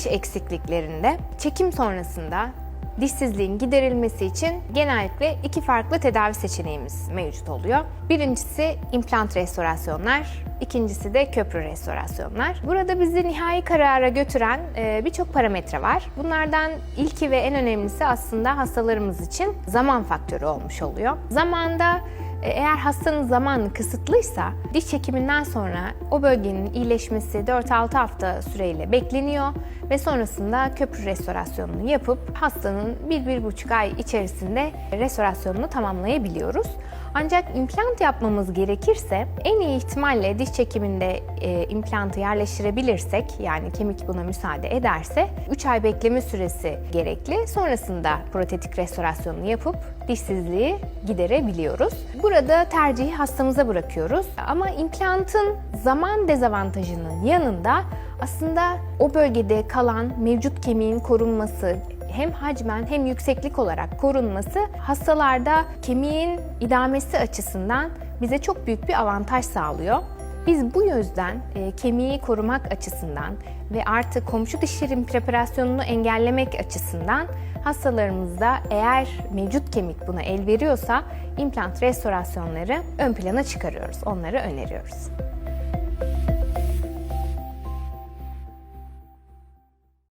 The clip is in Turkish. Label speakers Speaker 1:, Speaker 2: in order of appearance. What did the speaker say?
Speaker 1: diş eksikliklerinde çekim sonrasında dişsizliğin giderilmesi için genellikle iki farklı tedavi seçeneğimiz mevcut oluyor. Birincisi implant restorasyonlar, ikincisi de köprü restorasyonlar. Burada bizi nihai karara götüren e, birçok parametre var. Bunlardan ilki ve en önemlisi aslında hastalarımız için zaman faktörü olmuş oluyor. Zamanda e, eğer hastanın zamanı kısıtlıysa diş çekiminden sonra o bölgenin iyileşmesi 4-6 hafta süreyle bekleniyor ve sonrasında köprü restorasyonunu yapıp hastanın 1-1,5 ay içerisinde restorasyonunu tamamlayabiliyoruz. Ancak implant yapmamız gerekirse en iyi ihtimalle diş çekiminde e, implantı yerleştirebilirsek yani kemik buna müsaade ederse 3 ay bekleme süresi gerekli. Sonrasında protetik restorasyonunu yapıp dişsizliği giderebiliyoruz. Burada tercihi hastamıza bırakıyoruz. Ama implantın zaman dezavantajının yanında aslında o bölgede kalan mevcut kemiğin korunması, hem hacmen hem yükseklik olarak korunması hastalarda kemiğin idamesi açısından bize çok büyük bir avantaj sağlıyor. Biz bu yüzden e, kemiği korumak açısından ve artık komşu dişlerin preparasyonunu engellemek açısından hastalarımızda eğer mevcut kemik buna el veriyorsa implant restorasyonları ön plana çıkarıyoruz. Onları öneriyoruz.